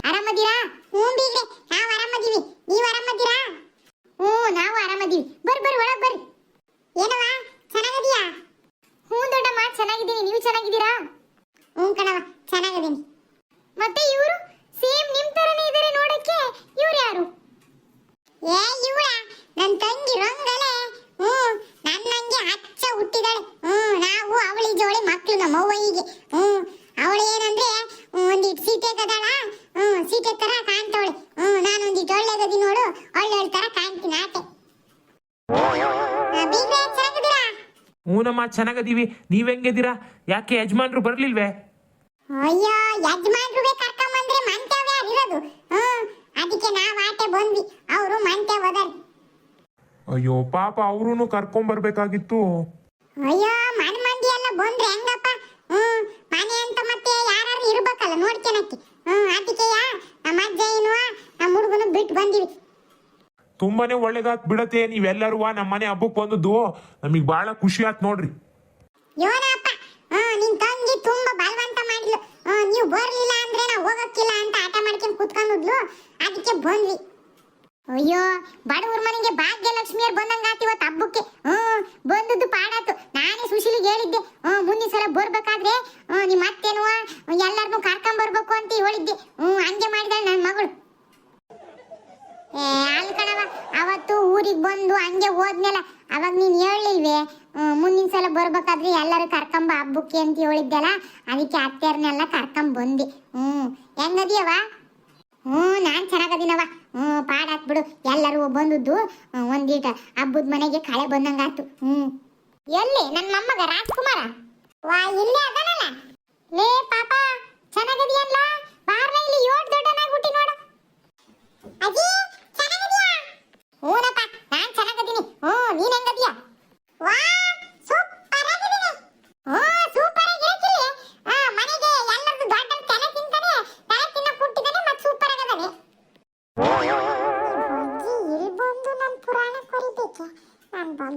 ಆರಾಮದೀರಾ ಹ್ಞೂ ಬೀಗ್ರೆ, ನಾವು ಆರಾಮದೀವಿ ನೀವು ಆರಾಮದಿರಾ ಹ್ಞೂ, ನಾವು ಆರಾಮದೀವಿ ಬರ್ರಿ ಬರ್ರಿ, ಒಳಗೆ ಬರ್ರಿ. ಏನವ ಚೆನ್ನಾಗದೀಯಾ ಹ್ಞೂ ದೊಡ್ಡಮ್ಮ, ಚೆನ್ನಾಗಿದ್ದೀನಿ. ನೀವು ಚೆನ್ನಾಗಿದ್ದೀರಾ? ಹ್ಞೂ ಕಣವ ಚೆನ್ನಾಗಿದ್ದೀನಿ. ಮತ್ತೆ ಇವರು ಸೇಮ್ ನಿಮ್ಮ ತರನೇ ಇದ್ದಾರೆ ನೋಡಕ್ಕೆ. ಇವ್ರು ಯಾರು ಏ ಇವಳ ನನ್ನ ತಂಗಿ ರಂಗಲೆ ಹ್ಞೂ ನನ್ನಂಗೆ ಹಚ್ಚ ಹುಟ್ಟಿದಾಳೆ ಹ್ಞೂ ನಾವು ಅವಳಿ ಜೋಳಿ ಮಕ್ಕಳು ನಮ್ಮ ಅವ್ವಯ್ಯಿಗೆ ಹ್ಞೂ ಅವಳು ಏನಂದ್ರೆ ಹ್ಮ್, ಒಂದಿಟ್ಟು ಸೀತೆ ಕದಾಳ ಹ್ಞೂ ಸೀತೆ ತರ ಕಾಣ್ತಾವಳೆ ಹ್ಞೂ ನಾನು ಒಂದಿಟ್ಟು ಒಳ್ಳೆ ಗದಿ ನೋಡು ಒಳ್ಳೆ ಒಳ್ಳೆ ತರ ಕಾಣ್ತೀನಿ ಆಟೆ ಬೀಗ್ರೆ ಚೆನ್ನಾಗಿದ್ದೀರಾ ಹೂನಮ್ಮ ಚೆನ್ನಾಗದೀವಿ. ನೀವ್ ಹೆಂಗಿದ್ದೀರಾ? ಯಾಕೆ ಯಜಮಾನ್ರು ಬರ್ಲಿಲ್ವೇ? ಅಯ್ಯೋ ಯಜಮಾನ್ರಿಗೆ ಕರ್ಕೊಂಬಂದ್ರೆ ಮಂತ್ಯಾವ ಯಾರು ಇರೋದು? ಹ್ಮ್ ಅದಕ್ಕೆ ನಾವ್ ಆಟೆ ಬಂದ್ವಿ. ಅವರು ಮಂತ್ಯ ಹೋದಾರ ಅಯ್ಯೋ ಪಾಪ ಅವ್ರೂ ಕರ್ಕೊಂಬರ್ಬೇಕಾಗಿತ್ತು. ಅಯ್ಯೋ ಮನ್ ಮಂದಿ ಎಲ್ಲ ಬಂದ್ರೆ ಹೆಂಗಪ್ಪ? ಹ್ಮ್ ಮನೆ ಅಂತ ಮತ್ತೆ ಯಾರು ಇರ್ಬೇಕಲ್ಲ ನೋಡ್ಕೊಳಕ್ಕೆ ಹ್ಮ್ ಅದಕ್ಕೆ ನಮ್ಮ ಅಜ್ಜ ಏನು ನಮ್ಮ ಹುಡುಗನು ಬಿಟ್ಟು ಬಂದಿವಿ. ತುಂಬಾನೇ ಒಳ್ಳೇದಾತ್ ಬಿಡತ್ತೆ, ನೀವೆಲ್ಲರೂ ನಮ್ಮ ಮನೆ ಹಬ್ಬಕ್ಕೆ ಬಂದದ್ದು. ನಮಗೆ ಬಹಳ ಖುಷಿ ಆತ್ ನೋಡ್ರಿ. ಯೋನಪ್ಪ ನಿನ್ ತಂಗಿ ತುಂಬಾ ಬಲವಂತ ಮಾಡಿದ್ಲು. ನೀವು ಬರ್ಲಿಲ್ಲ ಅಂದ್ರೆ ನಾವು ಹೋಗಕ್ಕಿಲ್ಲ ಅಂತ ಆಟ ಮಾಡ್ಕೊಂಡು ಕುತ್ಕೊಂಡಿದ್ಲು ಅದಕ್ಕೆ ಬಂದ್ವಿ. ಅಯ್ಯೋ, ಬಡವ್ರ ಮನೆಗೆ ಭಾಗ್ಯಲಕ್ಷ್ಮಿಯರ್ ಬಂದಂಗಾತಿ ಇವತ್ತು ಹಬ್ಬಕ್ಕೆ. ಹ್ಮ್, ಬಂದದ್ದು ಪಾಡಾತು. ನಾನೇ ಸುಶೀಲಿಗೆ ಹೇಳಿದ್ದೆ. ಹ್ಮ್, ಮುಂದಿನ ಸಲ ಬರ್ಬೇಕಾದ್ರೆ ಹ್ಮ್ ನಿಮ್ಮ ಅತ್ತೇನುವ ಎಲ್ಲಾರ್ನು ಕರ್ಕೊಂಡ್ ಬರ್ಬೇಕು ಅಂತ ಹೇಳಿದ್ದೆ ಹ್ಮ್ ಹಂಗೆ ಮಾಡಿದಾಳೆ ನನ್ನ ಮಗಳು ಏ ಅಲ್ ಕಣವ ಅವತ್ತು ಊರಿಗೆ ಬಂದು ಹಂಗೆ ಹೋದ್ಮೇಲೆ ಅವಾಗ ನೀನ್ ಹೇಳಿಲ್ವೇ ಹ್ಮ್, ಮುಂದಿನ ಸಲ ಬರ್ಬೇಕಾದ್ರೆ ಎಲ್ಲರೂ ಕರ್ಕೊಂಬ ಹಬ್ಬಕ್ಕೆ ಅಂತ ಹೇಳಿದ್ದೆಲ್ಲ ಅದಕ್ಕೆ ಬಂದಿ. ಹ್ಮ್. ಹೆಂಗದಿಯವ ಹ್ಮ್, ನಾನ್ ಚೆನ್ನಾಗದಿನವ ಹ್ಮ್ ಪಾಡಾತ್ ಬಿಡು. ಎಲ್ಲರೂ ಬಂದದ್ದು ಒಂದೀಟ ಹಬ್ಬದ ಮನೆಗೆ ಕಳೆ ಬಂದಂಗಾತು ಹ್ಮ್. ಎಲ್ಲಿ? ನನ್ನ ಮೊಮ್ಮಗ ರಾಜ್ಕುಮಾರ? ವಾ, ಇಲ್ಲೇ ಅದನಲ್ಲ. ಲೇ, ಪಾಪ. ಚೆನ್ನಾಗದಿಯಲ್ಲ ಇಲ್ಲಿ ಯೋಟ್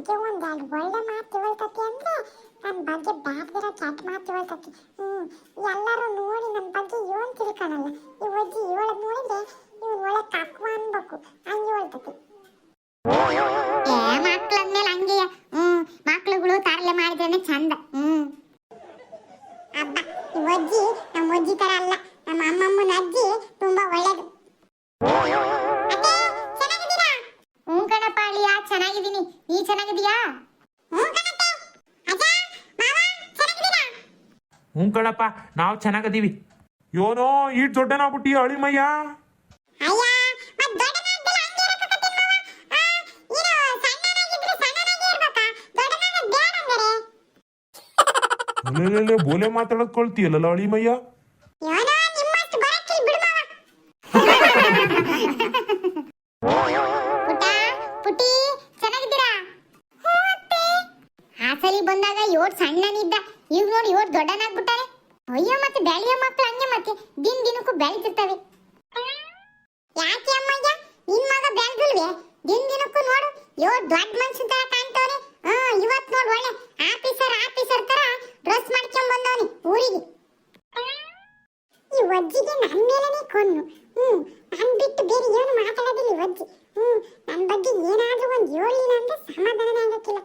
ಬಗ್ಗೆ ಒಂದೆರಡು ಒಳ್ಳೆ ಮಾತು ಹೇಳ್ತತಿ ಅಂದ್ರೆ ನನ್ನ ಬಗ್ಗೆ ಬ್ಯಾಡ್ದಿರೋ ಕೆಟ್ಟ ಮಾತು ಹೇಳ್ತತಿ ಹ್ಮ್, ಎಲ್ಲರೂ ನೋಡಿ ನನ್ನ ಬಗ್ಗೆ ಇವನ್ ತಿಳ್ಕೊಳಲ್ಲ ಈ ಅಜ್ಜಿ ಇವಳದ್ ನೋಡಿದ್ರೆ ಇವನ್ ಒಳ್ಳೆ ಕಕ್ವ ಅನ್ಬೇಕು. ಹಂಗೆ ಹೇಳ್ತತಿ. ಚೆನ್ನಾಗಿದೀಯಾ ಹ್ಞೂ ಕಣಪ್ಪ. ನಾವು ಚೆನ್ನಾಗದೀವಿ. ಯೋನೋ ಈ ದೊಡ್ಡನಾಗ್ಬಿಟ್ಟಿ ಅಳಿಮಯ್ಯ. ಬೋಲೆ ಮಾತಾಡೋದ್ ಕೊಳ್ತೀಯಲ್ಲ ಅಳಿಮಯ್ಯ? ನೋಡಿ ದೊಡ್ಡನಾಗ್ಬಿಟ್ಟಾನೆ ಅಯ್ಯೋ ಮತ್ತೆ ಬೆಳೆಯೋ ಮಕ್ಕಳು ಹಂಗೆ ಮತ್ತೆ ದಿನ ದಿನಕ್ಕೂ ಬೆಳಿತಿರ್ತವೆ ಯಾಕೆ ಅಮ್ಮಯ್ಯ? ನಿನ್ ಮಗ ಬೆಳೆದಿಲ್ವೇ ದಿನ ದಿನಕ್ಕೂ ನೋಡು, ಯೋ ದೊಡ್ಡ ಮನ್ಷನ್ ತರ ಕಾಣ್ತವನೆ. ಹಾ ಇವತ್ ನೋಡ್ ಒಳ್ಳೆ ಆಫೀಸರ್ ಆಫೀಸರ್ ತರ ಡ್ರೆಸ್ ಮಾಡ್ಕೊಂಡ್ ಬಂದವನಿ ಊರಿಗೆ. ಈ ವಜ್ಜಿಗೆ ನನ್ನ ಮೇಲೇನೆ ಕೊನ್ನು ಹ್ಮ್ ನನ್ ಬಿಟ್ಟು ಬೇರೆ ಏನು ಮಾತಾಡೋದಿಲ್ಲ ಈ ವಜ್ಜಿ. ಹ್ಮ್, ನನ್ ಬಗ್ಗೆ ಏನಾದ್ರೂ ಒಂದ್ ಹೇಳಿಲ್ಲ ಅಂದ್ರೆ ಸಮಾಧಾನ ಆಗಕ್ಕಿಲ್ಲ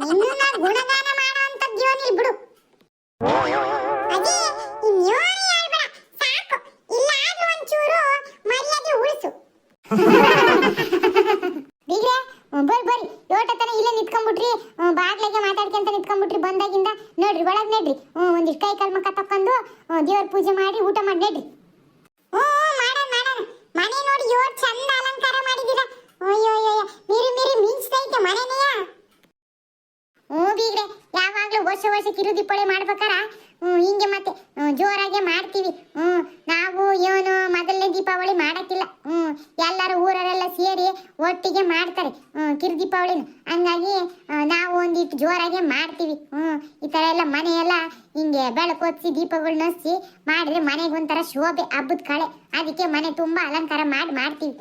ನಿನ್ನ ಗುಣಗಾನ ಮಾಡುವಂತದ್ದು ಯೋನಿಲ್ ಬಿಡು. ಅದೇ ಇನ್ ಯೋನಿ ಹೇಳ್ಬೇಡ ಸಾಕು. ಇಲ್ಲಾದ್ರೂ ಒಂಚೂರು ಮರ್ಯಾದೆ ಉಳಿಸು. ಬೀಗ್ರೆ ಬರ್ರಿ ಬರ್ರಿ. ಯೋಟತನ ಇಲ್ಲೇ ನಿಂತ್ಕೊಂಡ್ಬಿಟ್ರಿ. ಬಾಗ್ಲಿಗೆ ಮಾತಾಡ್ಕೊಂತ ನಿಂತ್ಕೊಂಡ್ಬಿಟ್ರಿ ಬಂದಾಗಿಂದ. ನೋಡ್ರಿ ಒಳಗ್ ನಡ್ರಿ. ಒಂದಿಷ್ಟು ಕೈ ಕಾಲ್ ಮುಖ ತಕ್ಕೊಂಡು ದೇವ್ರ ಪೂಜೆ ಮಾಡಿ ಊಟ ಮಾಡಿ ನೆಡ್ರಿ. ಮನೆ ನೋಡಿ ಯೋಟ್ ಚಂದ ಅಲಂಕಾರ ಮಾಡಿದೀರ. ಅಯ್ಯೋ ಅಯ್ಯೋ, ಮಿರಿ ಮಿರಿ ಮಿಂಚ್ತೈತೆ ಮನೆನೆಯ. ಹ್ಞೂ ಬೀಗ್ರೆ, ಯಾವಾಗ್ಲೂ ವರ್ಷ ವರ್ಷ ಮಾಡ್ಬೇಕಾರ? ಹ್ಮ್ ಹಿಂಗೆ ಮತ್ತೆ ಜೋರಾಗೆ ಮಾಡ್ತೀವಿ. ಹ್ಮ್ ನಾವು ಏನು ಮೊದಲನೇ ದೀಪಾವಳಿ ಮಾಡಕ್ಕಿಲ್ಲ. ಹ್ಮ್ ಎಲ್ಲರೂ ಊರವರೆಲ್ಲ ಸೇರಿ ಒಟ್ಟಿಗೆ ಮಾಡ್ತಾರೆ ಹ್ಮ್ ಕಿರು ದೀಪಾವಳಿನ ಹಂಗಾಗಿ ನಾವು ಒಂದಿಟ್ಟು ಜೋರಾಗೆ ಮಾಡ್ತೀವಿ. ಹ್ಮ್ ಈ ತರ ಎಲ್ಲ ಮನೆಯೆಲ್ಲ ಹಿಂಗೆ ಬೆಳಕು ಹೊತ್ತಿಸಿ ದೀಪಗಳನ್ನ ಹಚ್ಚಿ ಮಾಡಿದ್ರೆ ಮನೆಗೆ ಒಂಥರ ಶೋಭೆ, ಹಬ್ಬದ ಕಳೆ. ಅದಕ್ಕೆ ಮನೆ ತುಂಬಾ ಅಲಂಕಾರ ಮಾಡಿ, ಮಾಡ್ತೀವಿ.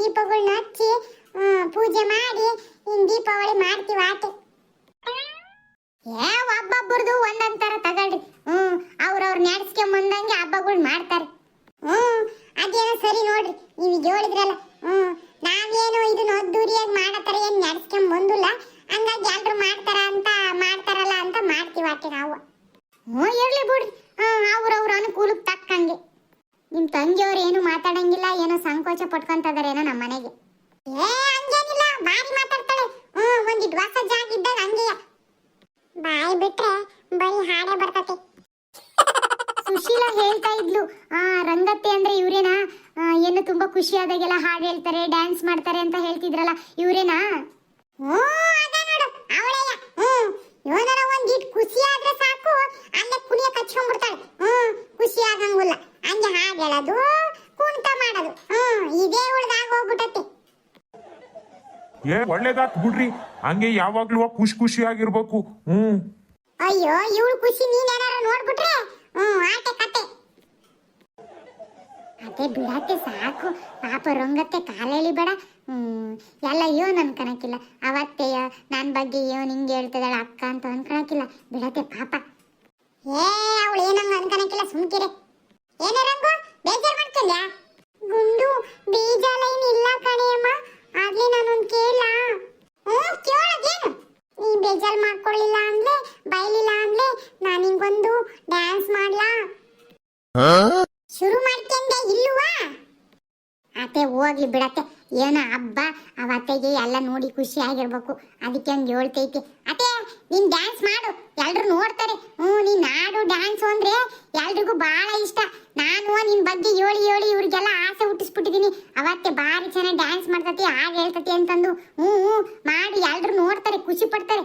ದೀಪಗಳನ್ನ ಹಚ್ಚಿ ಪೂಜೆ ಮಾಡಿ, ಇನ್ ದೀಪಾವಳಿ ಮಾಡ್ತೀವಿ ಆಟೆ. ಏ ಒಬ್ಬೊಬ್ಬರದು ಒಂದೊಂದ್ ತರ ತಗೊಳ್ರಿ. ಹ್ಮ್, ಅವ್ರವ್ರ ನೆಡ್ಸ್ಕೊಂಡ್ ಬಂದಂಗೆ ಹಬ್ಬಗಳು ಮಾಡ್ತಾರೆ. ಹ್ಮ್, ಅದೇನೋ ಸರಿ ನೋಡ್ರಿ ನೀವೀಗ ಹೇಳಿದ್ರಲ್ಲ. ಹ್ಮ್, ನಾವೇನು ಇದನ್ನ ಅದ್ದೂರಿಯಾಗಿ ಮಾಡ್ತಾರೆ ಏನ್ ನೆಡ್ಸ್ಕೊಂಡ್ ಬಂದಿಲ್ಲ. ಹಂಗಾಗಿ ಎಲ್ರು ಮಾಡ್ತಾರ ಅಂತ, ಮಾಡ್ತಾರಲ್ಲ ಅಂತ ಮಾಡ್ತೀವಿ ಆಟೆ ನಾವು. ಹ್ಞೂ ಇರ್ಲಿ ಬಿಡ್ರಿ. ಹ್ಮ್, ಅವ್ರವ್ರ ಅನುಕೂಲಕ್ಕೆ ತಕ್ಕಂಗೆ. ನಿಮ್ ತಂಗಿಯವ್ರು ಏನು ಮಾತಾಡಂಗಿಲ್ಲ ಏನೋ ಸಂಕೋಚ ಪಟ್ಕೊಂತದಾರೇನೋ ನಮ್ಮ ಮನೆಗೆ. ಏ ಹಂಗೇನಿಲ್ಲ ಬಾರಿ ಮಾತಾಡ್ತಾಳೆ. ಹ್ಮ್ ಒಂದಿಟ್ ಹೊಸ ಜಾಗ ಇದ್ದಾಗ ಹಂಗೆಯ. ಬಾಯಿ ಬಿಟ್ರೆ ಬರೀ ಹಾಡೇ ಬರ್ತತೆ. ಸುಶೀಲಾ ಹೇಳ್ತಾ ಇದ್ಲು ಆ ರಂಗತ್ತೆ ಅಂದ್ರೆ ಇವ್ರೇನಾ? ಏನು ತುಂಬಾ ಖುಷಿ ಆದಾಗೆಲ್ಲ ಹಾಡು ಹೇಳ್ತಾರೆ ಡ್ಯಾನ್ಸ್ ಮಾಡ್ತಾರೆ ಅಂತ ಹೇಳ್ತಿದ್ರಲ್ಲ ಇವ್ರೇನಾ? ಹ್ಞೂ ಅದ ನೋಡು ಅವಳೆಯ ಹ್ಮ್ ಇವನಾರ ಒಂದಿಟ್ ಖುಷಿ ಆದ್ರೆ ಸಾಕು ಅಲ್ಲೇ ಕುಣಿಯ ಕಚ್ಕೊಂಡ್ಬಿಡ್ತಾಳೆ ಹ್ಮ್. ಖುಷಿ ಆಗಂಗಿಲ್ಲ ಹಂಗೆ ಹಾಡು ಹೇಳೋದು ಕುಣಿತ ಮಾಡೋದು. ಹ್ಮ್ ಇದೇ ಉಳ್ದಾಗ ಹೋಗ್ಬಿಟ್ಟತಿ ಏ ಒಳ್ಳೇದಾತ್ ಬಿಡ್ರಿ. ಹಂಗೆ ಯಾವಾಗ್ಲೂ ಖುಷಿ ಖುಷಿಯಾಗಿರ್ಬೇಕು. ಹ್ಮ್. ಅಯ್ಯೋ ಇವಳು ಖುಷಿ ನೀನೇನಾರ ನೋಡ್ಬಿಟ್ರೆ? ಹ್ಮ್ ಆಟೆ ಕತೆ. ಅದೇ ಬಿಡತ್ತೆ ಸಾಕು. ಪಾಪ ರಂಗತ್ತೆ ಕಾಲೆಳಿ ಬೇಡ. ಹ್ಮ್ ಎಲ್ಲ ಇವನ್ ಅನ್ಕಣಕಿಲ್ಲ ಅವತ್ತೆಯ ನನ್ ಬಗ್ಗೆ ಇವನ್ ಹಿಂಗೆ ಹೇಳ್ತಿದ್ದಾಳ ಅಕ್ಕ ಅಂತ ಅನ್ಕಣಕಿಲ್ಲ ಬಿಡತ್ತೆ ಪಾಪ. ಏ ಅವಳು ಏನಂಗ ಅನ್ಕಣಕಿಲ್ಲ ಸುಮ್ಕಿರೆ. ಏನೇ ರಂಗು ಬೇಜಾರ್ ಮಾಡ್ಕೊಂಡ್ಯಾ ಗುಂಡು ಬೇಜಾರ ಏನ್ ಇಲ್ಲ ಕಣೆಯಮ್ಮ ಆಗ್ಲೇ ನಾನೊಂದ್ ಕೇಳ ಹ್ಞೂ ಕೇಳೋದೇನು ನೀ ಬೇಜಾರ್ ಮಾಡ್ಕೊಳ್ಳಿಲ್ಲ ಅಂದ್ರೆ ಬೈಲಿಲ್ಲ ಅಂದ್ರೆ ನಾನು ನಿಂಗೊಂದು ಡ್ಯಾನ್ಸ್ ಮಾಡ್ಲಾ? ಶುರು ಮಾಡ್ಕೊಂಡೆ ಇಲ್ವಾ ಅತ್ತೆ ಹೋಗ್ಲಿ ಬಿಡತ್ತೆ. ಏನ ಹಬ್ಬ ಅವತ್ತೆಗೆ ಎಲ್ಲ ನೋಡಿ ಖುಷಿ ಆಗಿರ್ಬೇಕು. ಅದಕ್ಕೆ ಹಂಗೆ ಹೇಳ್ತೈತಿ. ಅತ್ತೆ ನೀನ್ ಡ್ಯಾನ್ಸ್ ಮಾಡು. ಎಲ್ರು ನೋಡ್ತಾರೆ. ಹ್ಞೂ, ನೀನ್ ಆಡು ಡ್ಯಾನ್ಸ್ ಅಂದ್ರೆ ಎಲ್ರಿಗೂ ಬಹಳ ಇಷ್ಟ. ನಾನು ನಿನ್ ಬಗ್ಗೆ ಹೇಳಿ ಹೇಳಿ ಇವ್ರಿಗೆಲ್ಲ ಆಸೆ ಹುಟ್ಟಿಸ್ಬಿಟ್ಟಿದೀನಿ. ಅವತ್ತೆ ಬಾರಿ ಚೆನ್ನಾಗಿ ಡ್ಯಾನ್ಸ್ ಮಾಡ್ತತಿ ಹಾಗೆ ಹೇಳ್ತತಿ ಅಂತಂದು. ಹ್ಞೂ ಹ್ಞೂ, ಮಾಡಿ ಎಲ್ರು ನೋಡ್ತಾರೆ, ಖುಷಿ ಪಡ್ತಾರೆ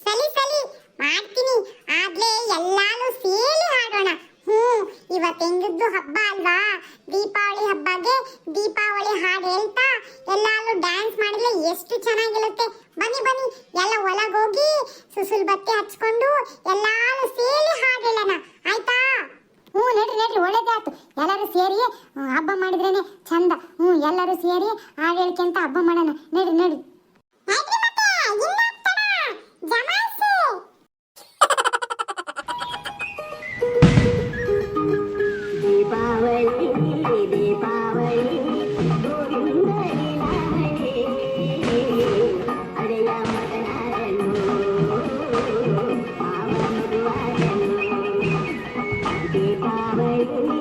ಸಲಿ ಸಲಿ ಮಾಡ್ತೀನಿ ಆದ್ರೆ ಎಲ್ಲಾರು ಸೇರಿ ಹಾಡೋಣ ಹ್ಮ್ ಇವತ್ತು ಹೆಂಗಿದ್ದು ಹಬ್ಬ ಅಲ್ವಾ ದೀಪಾವಳಿ ಹಬ್ಬಗೆ ದೀಪಾವಳಿ ಹಾಡು ಹೇಳ್ತಾ ಎಲ್ಲಾರು ಡ್ಯಾನ್ಸ್ ಮಾಡಿದ್ರೆ ಎಷ್ಟು ಚೆನ್ನಾಗಿರುತ್ತೆ ಬನ್ನಿ ಬನ್ನಿ ಎಲ್ಲ ಒಳಗೋಗಿ ಸುಸುಲ್ ಬತ್ತಿ ಹಚ್ಕೊಂಡು ಎಲ್ಲಾರು ಸೇರಿ ಹಾಡು ಆಯ್ತಾ? ಹ್ಞೂ, ನಡ್ರಿ ನಡ್ರಿ, ಒಳ್ಳೇದಾಯ್ತು. ಎಲ್ಲರೂ ಸೇರಿ ಹಬ್ಬ ಮಾಡಿದ್ರೇನೆ ಚಂದ. ಹ್ಞೂ, ಎಲ್ಲರೂ ಸೇರಿ ಹಾಡು ಹೇಳ್ಕೊಂತ ಹಬ್ಬ ಮಾಡೋಣ. ನಡ್ರಿ ನಡ್ರಿ. Thank you.